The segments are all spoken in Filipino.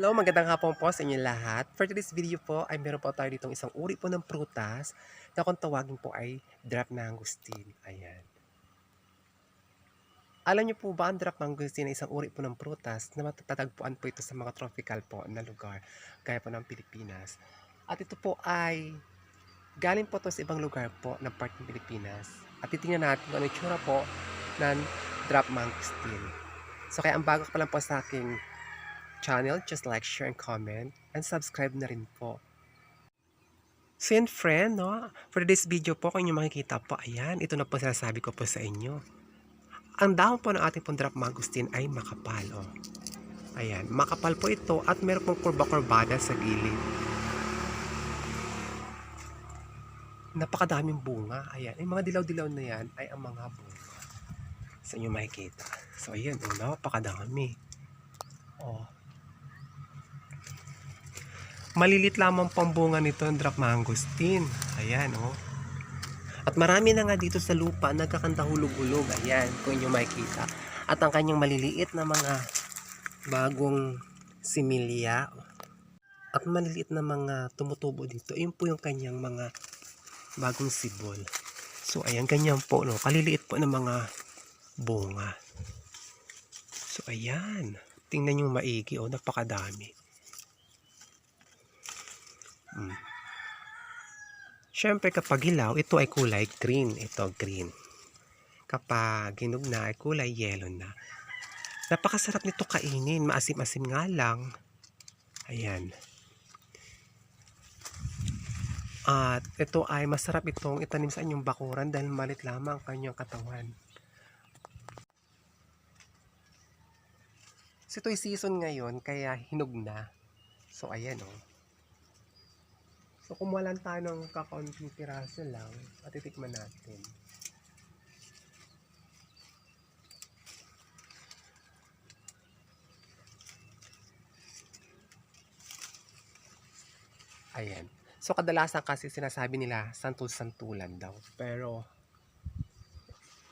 Hello, magandang hapon po sa inyo lahat. For today's video po ay meron po tayo ditong isang uri po ng prutas na kung tawagin po ay drop mangosteen. Ayan. Alam niyo po ba ang drop mangosteen ay isang uri po ng prutas na matatagpuan po ito sa mga tropical po na lugar gaya po ng Pilipinas. At ito po ay galing po to sa ibang lugar po ng part ng Pilipinas. At titingnan natin kung ano yung po ng drop mangosteen. So kaya ang bago pa lang po sa aking channel, just like, share, and comment. And subscribe na rin po. So yan friend, no? For this video po, kung inyo makikita po, ayan, ito na po sinasabi ko po sa inyo. Ang dahon po ng ating pong drop mangosteen ay makapal, oh. Ayan, makapal po ito at meron pong kurba-kurbada sa gilid. Napakadaming bunga. Ayan, yung mga dilaw-dilaw na yan ay ang mga bunga. Sa inyo makikita. So ayan, oh, napakadami. Oh, malilit lamang pang bunga nito ang drop mangosteen. Ayan, oh. At marami na nga dito sa lupa nagkakanta hulog-hulog. Ayan, kung inyo makikita. At ang kanyang maliliit na mga bagong similya at maliliit na mga tumutubo dito. Yun po yung kanyang mga bagong sibol. So, ayan, ganyan po, no. Kaliliit po ng mga bunga. So, ayan. Tingnan yung maigi, oh. Napakadami. Mm. Siyempre kapag hilaw, ito ay kulay green. Ito green. Kapag hinog na, ay kulay yellow na. Napakasarap nito kainin. Maasim-asim nga lang. Ayan. At ito ay masarap itong itanim sa inyong bakuran dahil malit lamang ang kanyang katawan. So ito ay season ngayon kaya hinog na. So ayan oh. So kumuha lang tayo ng kakaunting piraso lang at titikman natin. Ayan. So kadalasan kasi sinasabi nila santul-santulan daw. Pero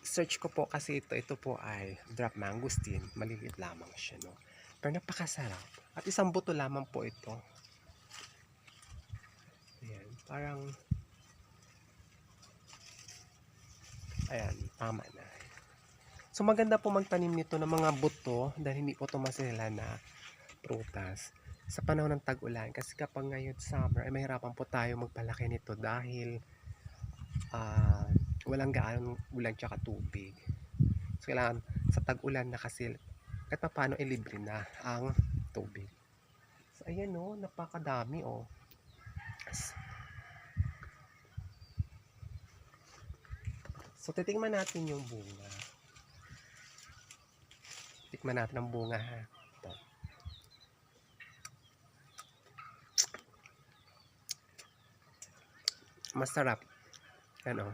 search ko po kasi ito, ito po ay drop mangosteen. Maliliit lamang siya, no? Pero napakasarap. At isang buto lamang po ito. Parang Ayan, tama na. So maganda po magtanim nito ng mga buto dahil hindi po ito masila na prutas sa panahon ng tag-ulan kasi kapag ngayon summer ay mahirapan po tayo magpalaki nito dahil ah, walang gaano ulan tsaka tubig. So kailangan sa tag-ulan na kasi kahit pa paano ay libre na ang tubig. So ayan oh, napakadami oh. So, titingnan natin yung bunga. Tikman natin ang bunga, ha? Ito. Masarap. Ano?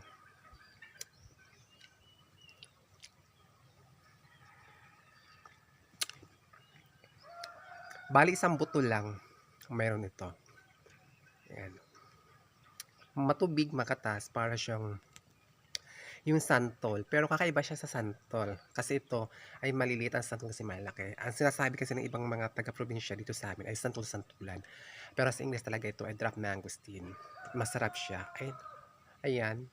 Bali, isang buto lang. Meron ito. Ayan. Matubig, makatas, para siyang yung santol. Pero kakaiba siya sa santol. Kasi ito ay maliliit ang santol kasi malaki. Ang sinasabi kasi ng ibang mga taga-probinsya dito sa amin ay santol-santulan. Pero sa English talaga ito ay drop mangosteen. Masarap siya. Ay, ayan.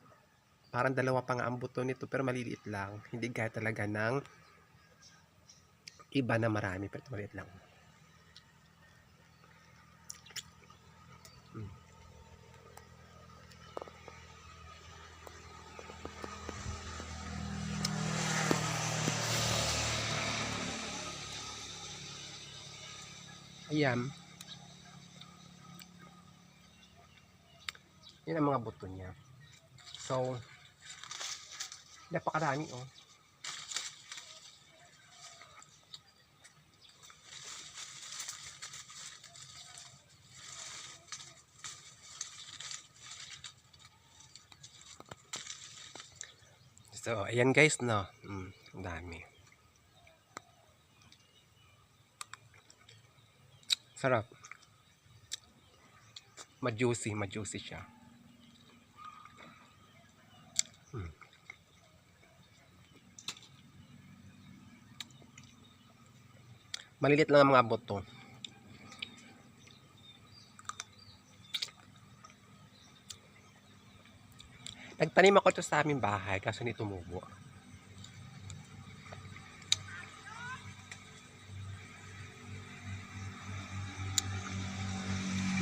Parang dalawa pa nga ang buto nito pero maliliit lang. Hindi gaya talaga ng iba na marami pero maliit lang. Ayan. Yan ang mga buto niya. So, napakarami oh. So, ayan guys, no. Mm, dami. Sarap. Majuicy, majuicy siya. Hmm. Malilit lang ang mga buto. Nagtanim ako to sa aming bahay kaso hindi tumubo.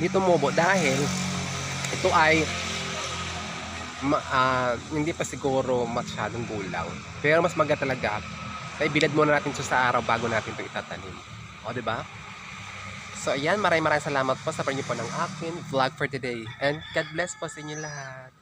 Hindi tumubo dahil ito ay ma- ah, hindi pa siguro masyadong gulang. Pero mas maganda talaga na ibilad muna natin ito sa araw bago natin ito itatanim. O, di ba? So, ayan, maraming maraming salamat po sa panyo po ng akin vlog for today. And God bless po sa inyo lahat.